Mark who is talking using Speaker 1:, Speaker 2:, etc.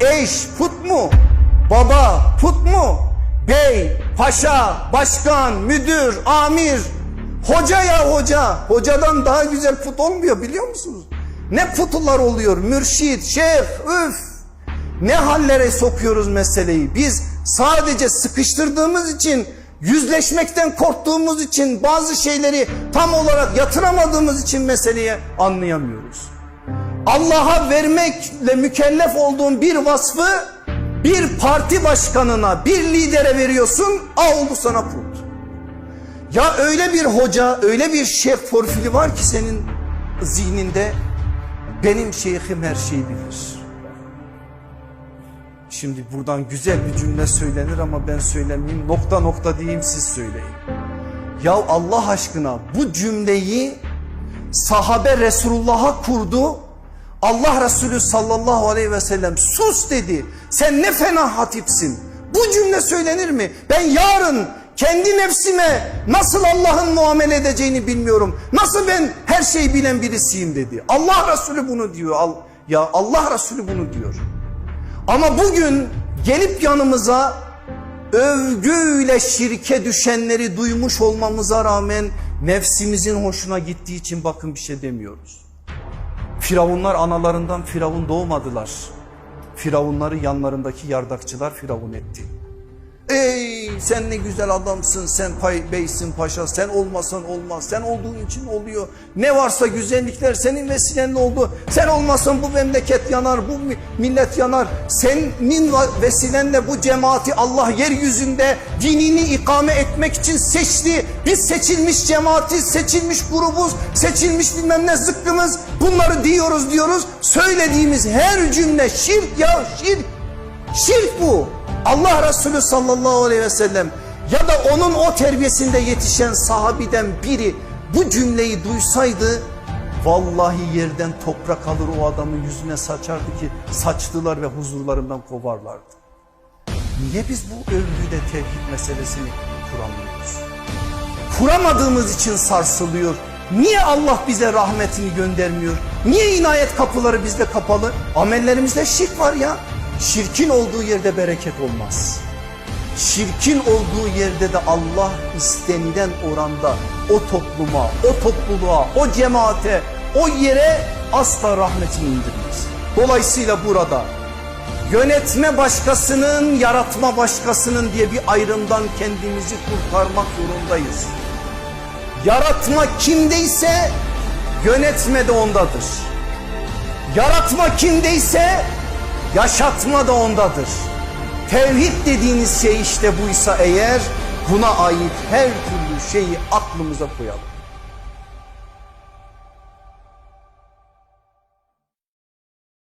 Speaker 1: Eş put mu? Baba put mu? Bey, paşa, başkan, müdür, amir, hoca ya hoca. Hocadan daha güzel put olmuyor biliyor musunuz? Ne putular oluyor? Mürşit, şeyh, üf. Ne hallere sokuyoruz meseleyi? Biz sadece sıkıştırdığımız için, yüzleşmekten korktuğumuz için, bazı şeyleri tam olarak yatıramadığımız için meseleyi anlayamıyoruz. Allah'a vermekle mükellef olduğun bir vasfı bir parti başkanına, bir lidere veriyorsun, al bu sana put. Ya öyle bir hoca, öyle bir şeyh profili var ki senin zihninde, benim şeyhim her şeyi bilir. Şimdi buradan güzel bir cümle söylenir ama ben söylemeyeyim. Nokta nokta diyeyim siz söyleyin. Ya Allah aşkına bu cümleyi sahabe Resulullah'a kurdu. Allah Resulü sallallahu aleyhi ve sellem sus dedi. Sen ne fena hatipsin. Bu cümle söylenir mi? Ben yarın kendi nefsime nasıl Allah'ın muamele edeceğini bilmiyorum. Nasıl ben her şeyi bilen birisiyim dedi. Allah Resulü bunu diyor. Ya Allah Resulü bunu diyor. Ama bugün gelip yanımıza övgüyle şirke düşenleri duymuş olmamıza rağmen nefsimizin hoşuna gittiği için bakın bir şey demiyoruz. Firavunlar analarından firavun doğmadılar. Firavunları yanlarındaki yardakçılar firavun etti. Ey sen ne güzel adamsın, sen pay, beysin paşa, sen olmasan olmaz, sen olduğun için oluyor. Ne varsa güzellikler senin vesilenle oldu. Sen olmasan bu memleket yanar, bu mi- millet yanar. Senin vesilenle bu cemaati Allah yeryüzünde dinini ikame etmek için seçti. Biz seçilmiş cemaati, seçilmiş grubuz, seçilmiş bilmem ne zıkkımız. Bunları diyoruz diyoruz. Söylediğimiz her cümle şirk ya şirk. Şirk bu. Allah Resulü sallallahu aleyhi ve sellem ya da onun o terbiyesinde yetişen sahabiden biri bu cümleyi duysaydı vallahi yerden toprak alır o adamın yüzüne saçardı ki saçtılar ve huzurlarından kovarlardı. Niye biz bu övgüde tevhid meselesini kuramıyoruz? Kuramadığımız için sarsılıyor. Niye Allah bize rahmetini göndermiyor? Niye inayet kapıları bizde kapalı? Amellerimizde şirk var ya. Şirkin olduğu yerde bereket olmaz. Şirkin olduğu yerde de Allah istenilen oranda o topluma, o topluluğa, o cemaate, o yere asla rahmetini indirmez. Dolayısıyla burada yönetme başkasının, yaratma başkasının diye bir ayrımdan kendimizi kurtarmak zorundayız. Yaratma kimdeyse yönetme de ondadır. Yaratma kimdeyse yaşatma da ondadır. Tevhid dediğiniz şey işte buysa eğer buna ait her türlü şeyi aklımıza koyalım.